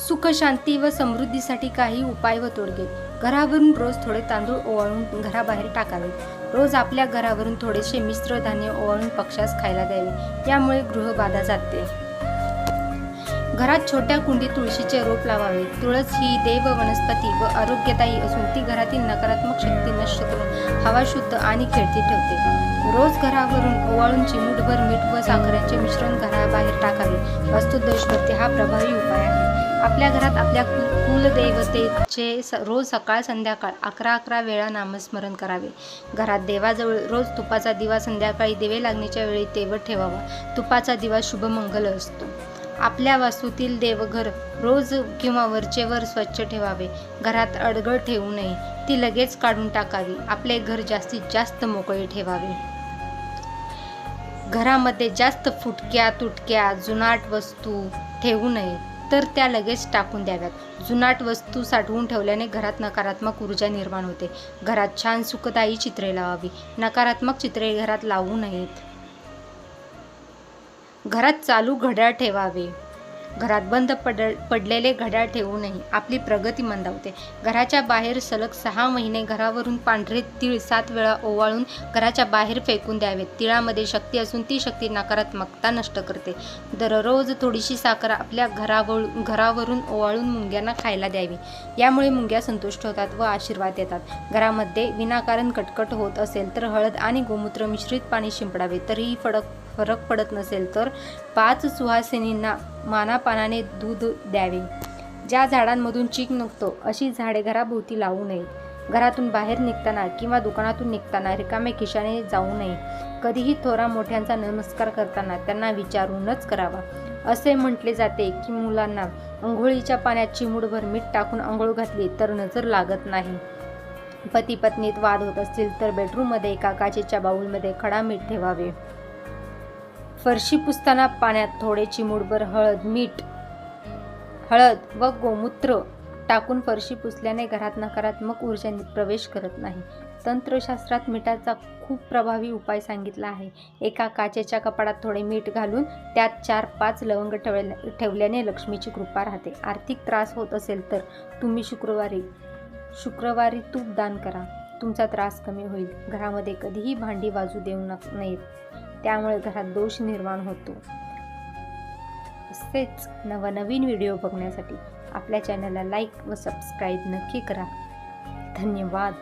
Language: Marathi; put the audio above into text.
सुख शांती व समृद्धीसाठी काही उपाय व तोडगे घरावरून रोज थोडे तांदूळ ओवाळून घराबाहेर टाकावे रोज आपल्या घरावरून थोडेसे मिश्र धान्य ओवाळून पक्षास खायला द्यावे. यामुळे गृहबाधा जाते. घरात छोट्या कुंडीत तुळशीचे रोप लावावे. तुळस ही देव वनस्पती व आरोग्यदायी असून ती घरातील नकारात्मक शक्ती नष्ट करून हवा शुद्ध आणि खेळती ठेवते. रोज घरावरून ओवाळून चिमूटभर मीठ व साखरेचे मिश्रण घराबाहेर टाकावे. वास्तुदोषवरती हा प्रभावी उपाय आहे. आपल्या घरात आपल्या कु- कुलदेवतेचे स रोज सकाळ संध्याकाळ अकरा अकरा वेळा नामस्मरण करावे. घरात देवाजवळ रोज तुपाचा दिवा संध्याकाळी दिवे लागण्याच्या वेळी तेवत ठेवावा. तुपाचा दिवा शुभमंगल असतो. आपल्या वास्तूतील देवघर रोज किंवा वरचेवर स्वच्छ ठेवावे. घरात अडगळ ठेवू नये. ती लगेच काढून टाकावी. आपले घर जास्तीत जास्त मोकळे ठेवावे. घरामध्ये जास्त फुटक्या तुटक्या जुनाट वस्तू ठेवू नये. तर त्या लगेच टाकून द्याव्यात. जुनाट वस्तू साठवून ठेवल्याने घरात नकारात्मक ऊर्जा निर्माण होते. घरात छान सुखदायी चित्रे लावावी. नकारात्मक चित्रे घरात लावू नयेत. घरात चालू घड्याळ ठेवावे. घरात बंद पड पडलेले घड्याळ ठेवू नये. आपली प्रगती मंदावते. घराच्या बाहेर सलग सहा महिने घरावरून पांढरे तीळ सात वेळा ओवाळून घराच्या बाहेर फेकून द्यावेत. तिळामध्ये शक्ती असून ती शक्ती नकारात्मकता नष्ट करते. दररोज थोडीशी साखर आपल्या घरावळ घरावरून ओवाळून मुंग्यांना खायला द्यावी. यामुळे मुंग्या संतुष्ट होतात व आशीर्वाद देतात. घरामध्ये विनाकारण कटकट होत असेल तर हळद आणि गोमूत्र मिश्रित पाणी शिंपडावे. तरीही फडक फरक पडत नसेल तर पाच सुहासिनींना मानापानाने दूध द्यावे. ज्या झाडांमधून चीक निघतो अशी झाडे घराभोवती लावू नयेत घरातून बाहेर निघताना किंवा दुकानातून निघताना रिकाम्या खिशाने जाऊ नये. कधीही थोरा मोठ्यांचा नमस्कार करताना त्यांना विचारूनच करावा. असे म्हटले जाते की मुलांना अंघोळीच्या पाण्यात चिमूडभर मीठ टाकून आंघोळ घातली तर नजर लागत नाही. पती पत्नीत वाद होत असतील तर बेडरूममध्ये एका काचेच्या बाऊलमध्ये खडा मीठ ठेवावे. फरशी पुसताना पाण्यात थोडे चिमूटभर हळद मीठ हळद व गोमूत्र टाकून फरशी पुसल्याने घरात नकारात्मक ऊर्जा प्रवेश करत नाही. तंत्रशास्त्रात मिठाचा खूप प्रभावी उपाय सांगितला आहे. एका काचेच्या कपाडात थोडे मीठ घालून त्यात चार पाच लवंग ठेवल्या ठेवल्याने लक्ष्मीची कृपा राहते. आर्थिक त्रास होत असेल तर तुम्ही शुक्रवारी शुक्रवारी तूप दान करा. तुमचा त्रास कमी होईल. घरामध्ये कधीही भांडी वाजू देऊ नक नयेत. त्यामुळे घरात दोष निर्माण होतो. असेच नवनवीन व्हिडिओ बघण्यासाठी आपल्या चॅनलला लाईक व सबस्क्राईब नक्की करा. धन्यवाद.